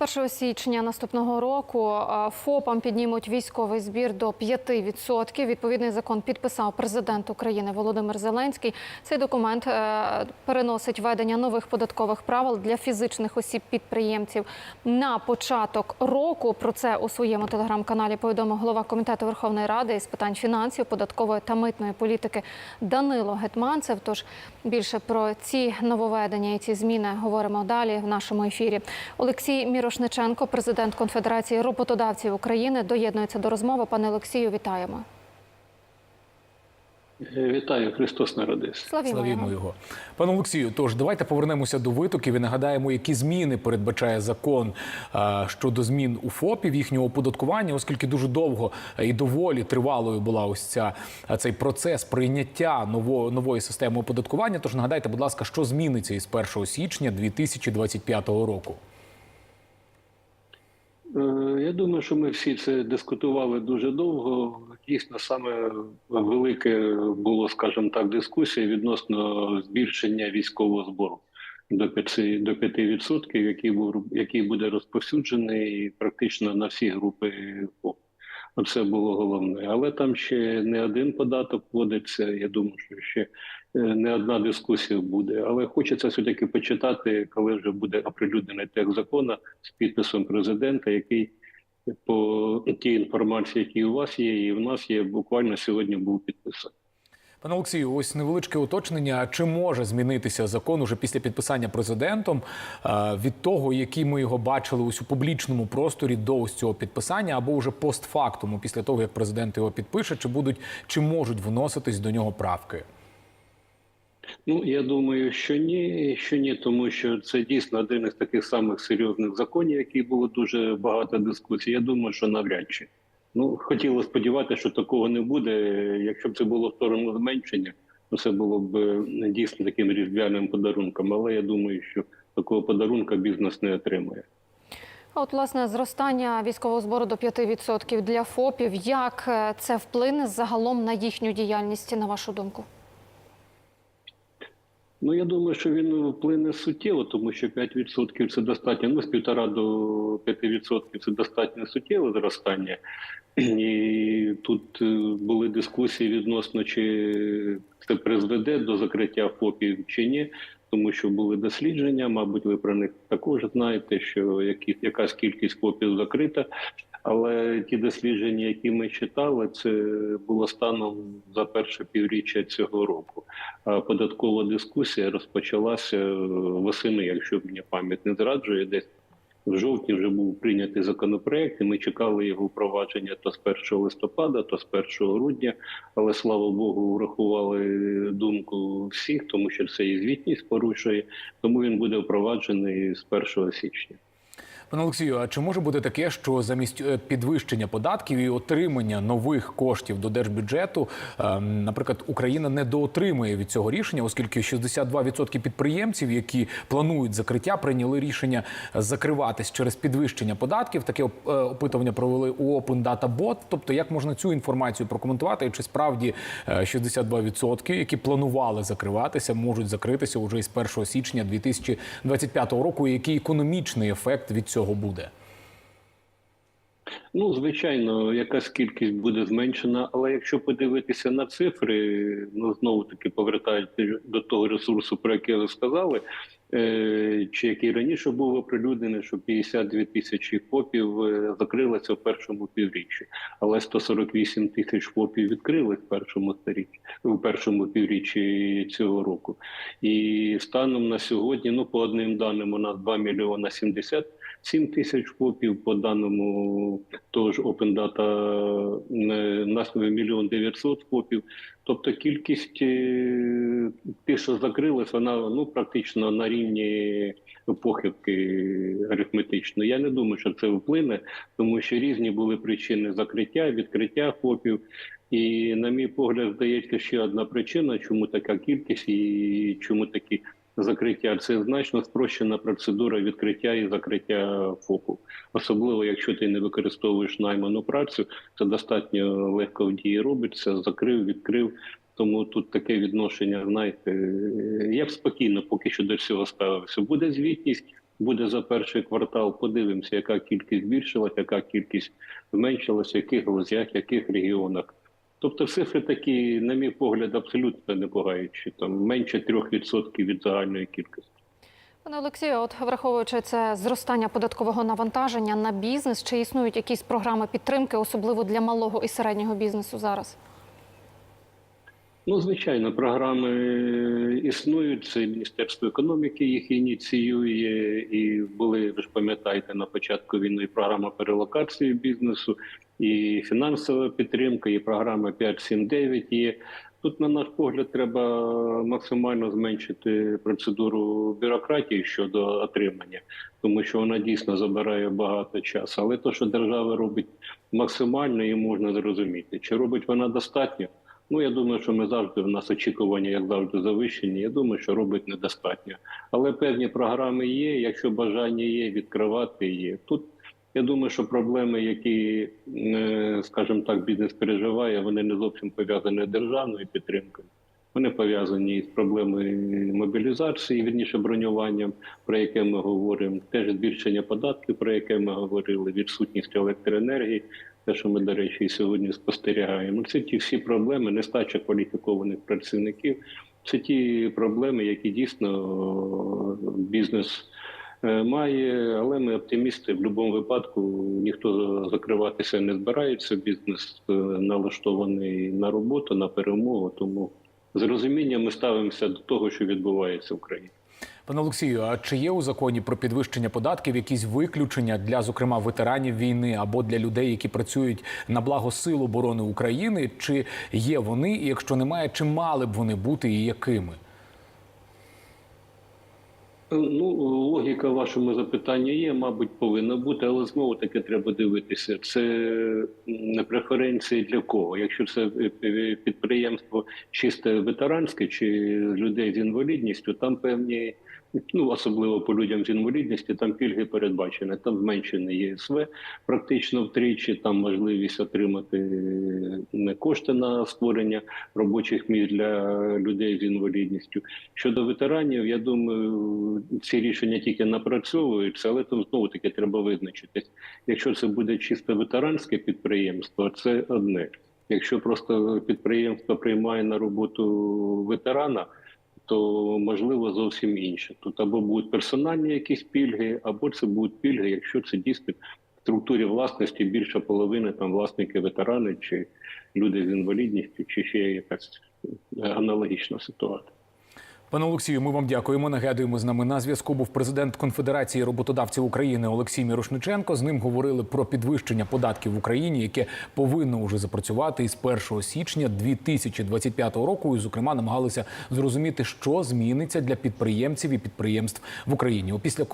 1 січня наступного року е, ФОПам піднімуть військовий збір до 5%. Відповідний закон підписав президент України Володимир Зеленський. Цей документ е, переносить введення нових податкових правил для фізичних осіб-підприємців на початок року. Про це у своєму телеграм-каналі повідомив голова комітету Верховної Ради з питань фінансів, податкової та митної політики Данило Гетманцев. Тож більше про ці нововведення і ці зміни говоримо далі в нашому ефірі. Олексій Мірошниченко, президент Конфедерації роботодавців України, доєднується до розмови. Пане Олексію, вітаємо. Вітаю, Христос народився. Славімо, Славімо його. його. Пане Олексію, тож давайте повернемося до витоків і нагадаємо, які зміни передбачає закон а, щодо змін у ФОПів, їхнього оподаткування, оскільки дуже довго і доволі тривалою була ось ця а, цей процес прийняття нової нової системи оподаткування. Тож нагадайте, будь ласка, що зміниться із 1 січня 2025 року. Е, Я думаю, що ми всі це дискутували дуже довго. Дійсно, саме велике було, скажімо так, дискусія відносно збільшення військового збору до 5%, до 5% який, був, який буде розповсюджений практично на всі групи. Оце було головне. Але там ще не один податок вводиться. Я думаю, що ще е, не одна дискусія буде. Але хочеться все-таки почитати, коли вже буде оприлюднений текст закону з підписом президента, який по тій інформації, які у вас є, і в нас є, буквально сьогодні був підписаний. Пане Олексію, ось невеличке уточнення. Чи може змінитися закон уже після підписання президентом е, від того, який ми його бачили ось у публічному просторі до ось цього підписання, або вже постфактуму, після того як президент його підпише, чи будуть чи можуть вноситись до нього правки? Ну я думаю, що ні, що ні, тому що це дійсно один із таких самих серйозних законів, які було дуже багато дискусій. Я думаю, що навряд чи. Ну хотіло сподіватися, що такого не буде. Якщо б це було сторону зменшення, то це було б е, дійсно таким різдвяним подарунком. Але я думаю, що такого подарунка бізнес не отримає. А От, власне, зростання військового збору до 5% для ФОПів. Як е, це вплине загалом на їхню діяльність, на вашу думку? Ну, я думаю, що він вплине суттєво, тому що 5% це достатньо, ну, з 1,5 до 5% це достатньо суттєве зростання. І тут е, були дискусії відносно, чи це призведе до закриття ФОПів чи ні, тому що були дослідження, мабуть, ви про них також знаєте, що які, якась кількість ФОПів закрита. Але ті дослідження, які ми читали, це було станом за перше півріччя цього року. Податкова дискусія розпочалася восени, якщо мені пам'ять не зраджує, десь в жовтні вже був прийнятий законопроект, і ми чекали його впровадження то з 1 листопада, то з 1 грудня. Але слава Богу, врахували думку всіх, тому що це і звітність порушує. Тому він буде впроваджений з 1 січня. Пане Олексію, а чи може бути таке, що замість е, підвищення податків і отримання нових коштів до держбюджету, е, наприклад, Україна не доотримує від цього рішення, оскільки 62% підприємців, які планують закриття, прийняли рішення закриватись через підвищення податків. Таке е, опитування провели у Open Data Bot. Тобто, як можна цю інформацію прокоментувати? І чи справді е, 62%, які планували закриватися, можуть закритися уже із 1 січня 2025 року? І який економічний ефект від цього буде? Ну, звичайно, якась кількість буде зменшена, але якщо подивитися на цифри, ну знову таки повертаючись до того ресурсу, про який ви сказали, чи який раніше був оприлюднений, що 52 тисячі ФОПів е, закрилося в першому півріччі, але 148 тисяч ФОПів відкрили в першому сторіччі, в першому півріччі цього року. І станом на сьогодні, ну по одним даним, у нас 2 мільйона 70 7 тисяч ФОПів, по даному того ж Open Data е, нас мільйон 900 ФОПів. Тобто кількість е, що закрилась, вона ну практично на рівні похибки арифметичної. Я не думаю, що це вплине, тому що різні були причини закриття, відкриття ФОПів. І, на мій погляд, здається, ще одна причина, чому така кількість і чому такі закриття. Це значно спрощена процедура відкриття і закриття ФОПу. Особливо, якщо ти не використовуєш найману працю, це достатньо легко в дії робиться, закрив, відкрив. Тому тут таке відношення, знаєте, я б спокійно поки що до цього ставився. Буде звітність, буде за перший квартал. Подивимося, яка кількість збільшилась, яка кількість зменшилась, в яких галузях, яких регіонах. Тобто цифри такі, на мій погляд, абсолютно не пугаючі. Там менше 3% від загальної кількості. Пане Олексію, от враховуючи це зростання податкового навантаження на бізнес, чи існують якісь програми підтримки, особливо для малого і середнього бізнесу зараз? Ну, звичайно, програми існують. Це Міністерство економіки їх ініціює, і були, ви ж пам'ятаєте, на початку війни програма перелокації бізнесу, і фінансова підтримка, і програма 5.7.9 є. Тут, на наш погляд, треба максимально зменшити процедуру бюрократії щодо отримання, тому що вона дійсно забирає багато часу. Але те, що держава робить максимально, і можна зрозуміти, чи робить вона достатньо. Ну, я думаю, що ми завжди в нас очікування, як завжди, завищені. Я думаю, що робить недостатньо. Але певні програми є. Якщо бажання є, відкривати є. Тут я думаю, що проблеми, які, е, скажімо так, бізнес переживає, вони не зовсім пов'язані з державною підтримкою. Вони пов'язані з проблемою мобілізації, вірніше бронюванням, про яке ми говоримо, теж збільшення податків, про яке ми говорили, відсутність електроенергії, те, що ми, до речі, і сьогодні спостерігаємо. Це ті всі проблеми, нестача кваліфікованих працівників. Це ті проблеми, які дійсно бізнес е, має, але ми оптимісти в будь-якому випадку ніхто закриватися не збирається. Бізнес е, налаштований на роботу, на перемогу. Тому з розумінням ми ставимося до того, що відбувається в країні. Пане Олексію, а чи є у законі про підвищення податків якісь виключення для, зокрема, ветеранів війни або для людей, які працюють на благо сил оборони України? Чи є вони? І якщо немає, чи мали б вони бути і якими? Ну, логіка вашому запитання є, мабуть, повинна бути, але знову таки треба дивитися. Це преференції для кого. Якщо це е, підприємство чисте ветеранське чи людей з інвалідністю, там певні, ну особливо по людям з інвалідністю, там пільги передбачені. Там зменшене ЄСВ практично втричі. Там можливість отримати е, кошти на створення робочих місць для людей з інвалідністю. Щодо ветеранів, я думаю, ці рішення тільки напрацьовуються, але там знову таки треба визначитись. Якщо це буде чисто ветеранське підприємство, це одне. Якщо просто підприємство приймає на роботу ветерана, то можливо зовсім інше. Тут або будуть персональні якісь пільги, або це будуть пільги, якщо це дійсно в структурі власності більша половина там власники ветерани чи люди з інвалідністю, чи ще якась аналогічна ситуація. Пане Олексію, ми вам дякуємо. Нагадуємо, з нами на зв'язку був президент Конфедерації роботодавців України Олексій Мірошниченко. З ним говорили про підвищення податків в Україні, яке повинно уже запрацювати із 1 січня 2025 року. І, зокрема, намагалися зрозуміти, що зміниться для підприємців і підприємств в Україні. Опісля